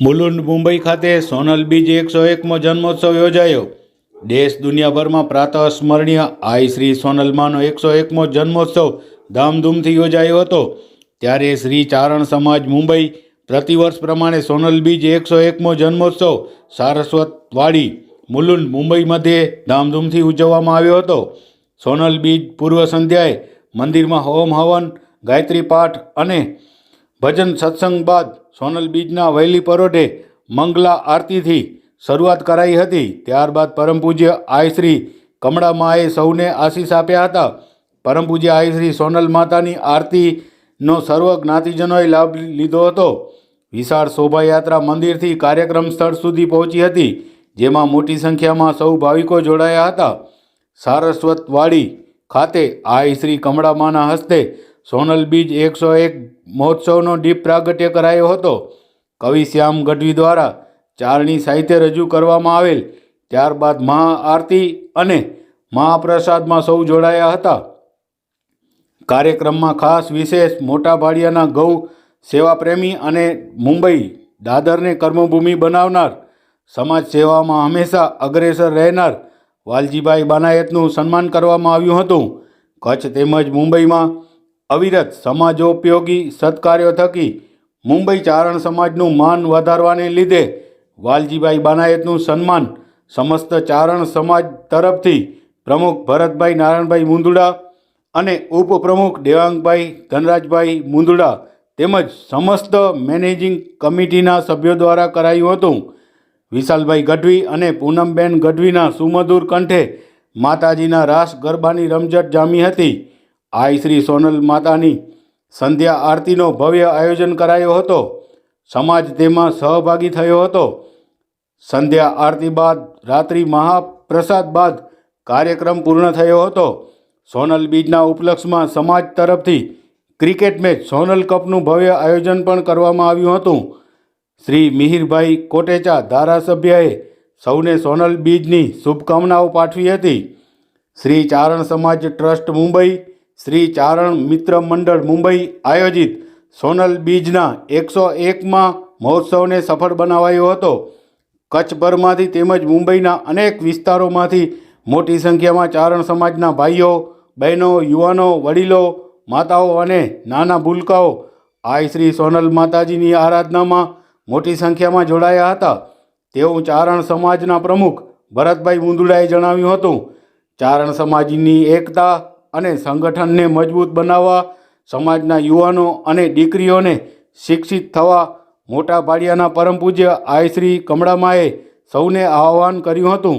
મુલુંડ મુંબઈ ખાતે સોનલ બીજ એકસો એકમો જન્મોત્સવ યોજાયો. દેશ દુનિયાભરમાં પ્રાતઃ સ્મરણીય આઈ શ્રી સોનલમાનો એકસો એકમો જન્મોત્સવ ધામધૂમથી યોજાયો હતો. ત્યારે શ્રી ચારણ સમાજ મુંબઈ પ્રતિવર્ષ પ્રમાણે સોનલ બીજ એકસો એકમો જન્મોત્સવ સારસ્વતવાડી મુલુંડ મુંબઈ મધ્યે ધામધૂમથી ઉજવવામાં આવ્યો હતો. સોનલ બીજ પૂર્વ સંધ્યાએ મંદિરમાં હોમ હવન, ગાયત્રી પાઠ અને ભજન સત્સંગ બાદ સોનલ બીજના વહેલી પરોઢે મંગલા આરતીથી શરૂઆત કરાઈ હતી. ત્યારબાદ પરમ પૂજ્ય આઈ શ્રી કમળા માએ સૌને આશીષ આપ્યા હતા. પરમ પૂજ્ય આઈ શ્રી સોનલ માતાની આરતીનો સર્વ જ્ઞાતિજનોએ લાભ લીધો હતો. વિશાળ શોભાયાત્રા મંદિરથી કાર્યક્રમ સ્થળ સુધી પહોંચી હતી, જેમાં મોટી સંખ્યામાં સૌ ભાવિકો જોડાયા હતા. સારસ્વતવાડી ખાતે આઈ શ્રી કમળામાના હસ્તે સોનલ બીજ એકસો એક મહોત્સવનો દીપ પ્રાગટ્ય કરાયો હતો. કવિ શ્યામ ગઢવી દ્વારા ચારણી સાહિત્ય રજૂ કરવામાં આવેલ. ત્યારબાદ મહાઆરતી અને મહાપ્રસાદમાં સૌ જોડાયા હતા. કાર્યક્રમમાં ખાસ વિશેષ મોટા ભાડિયાના ગૌ સેવાપ્રેમી અને મુંબઈ દાદરને કર્મભૂમિ બનાવનાર, સમાજ સેવામાં હંમેશા અગ્રેસર રહેનાર વાલજીભાઈ બાનાયતનું સન્માન કરવામાં આવ્યું હતું. કચ્છ તેમજ મુંબઈમાં અવિરત સમાજોપયોગી સત્કાર્યો થકી મુંબઈ ચારણ સમાજનું માન વધારવાને લીધે વાલજીભાઈ બાનાયતનું સન્માન સમસ્ત ચારણ સમાજ તરફથી પ્રમુખ ભરતભાઈ નારાયણભાઈ મુંદુડા અને ઉપપ્રમુખ દેવાંગભાઈ ધનરાજભાઈ મુંદુડા તેમજ સમસ્ત મેનેજિંગ કમિટીના સભ્યો દ્વારા કરાયું હતું. વિશાલભાઈ ગઢવી અને પૂનમબેન ગઢવીના સુમધુર કંઠે માતાજીના રાસ ગરબાની રમઝટ જામી હતી. આઈ શ્રી સોનલ માતાની સંધ્યા આરતીનો ભવ્ય આયોજન કરાયો હતો. સમાજ તેમાં સહભાગી થયો હતો. સંધ્યા આરતી બાદ, રાત્રિ મહાપ્રસાદ બાદ કાર્યક્રમ પૂર્ણ થયો હતો. સોનલ બીજના ઉપલક્ષમાં સમાજ તરફથી ક્રિકેટ મેચ સોનલ કપનું ભવ્ય આયોજન પણ કરવામાં આવ્યું હતું. શ્રી મિહિરભાઈ કોટેચા ધારાસભ્યએ સૌને સોનલ બીજની શુભકામનાઓ પાઠવી હતી. શ્રી ચારણ સમાજ ટ્રસ્ટ મુંબઈ શ્રી ચારણ મિત્ર મંડળ મુંબઈ આયોજિત સોનલ બીજના એકસો એકમાં મહોત્સવને સફળ બનાવાયો હતો. કચ્છભરમાંથી તેમજ મુંબઈના અનેક વિસ્તારોમાંથી મોટી સંખ્યામાં ચારણ સમાજના ભાઈઓ, બહેનો, યુવાનો, વડીલો, માતાઓ અને નાના ભૂલકાઓ આઈ શ્રી સોનલ માતાજીની આરાધનામાં મોટી સંખ્યામાં જોડાયા હતા. તેવું ચારણ સમાજના પ્રમુખ ભરતભાઈ મુંદુડાએ જણાવ્યું હતું. ચારણ સમાજની એકતા અને સંગઠનને મજબૂત બનાવવા, સમાજના યુવાનો અને દીકરીઓને શિક્ષિત થવા, મોટા પાડિયાના પરમ પૂજ્ય આયશ્રી કમળામાએ સૌને આહ્વાન કર્યું હતું.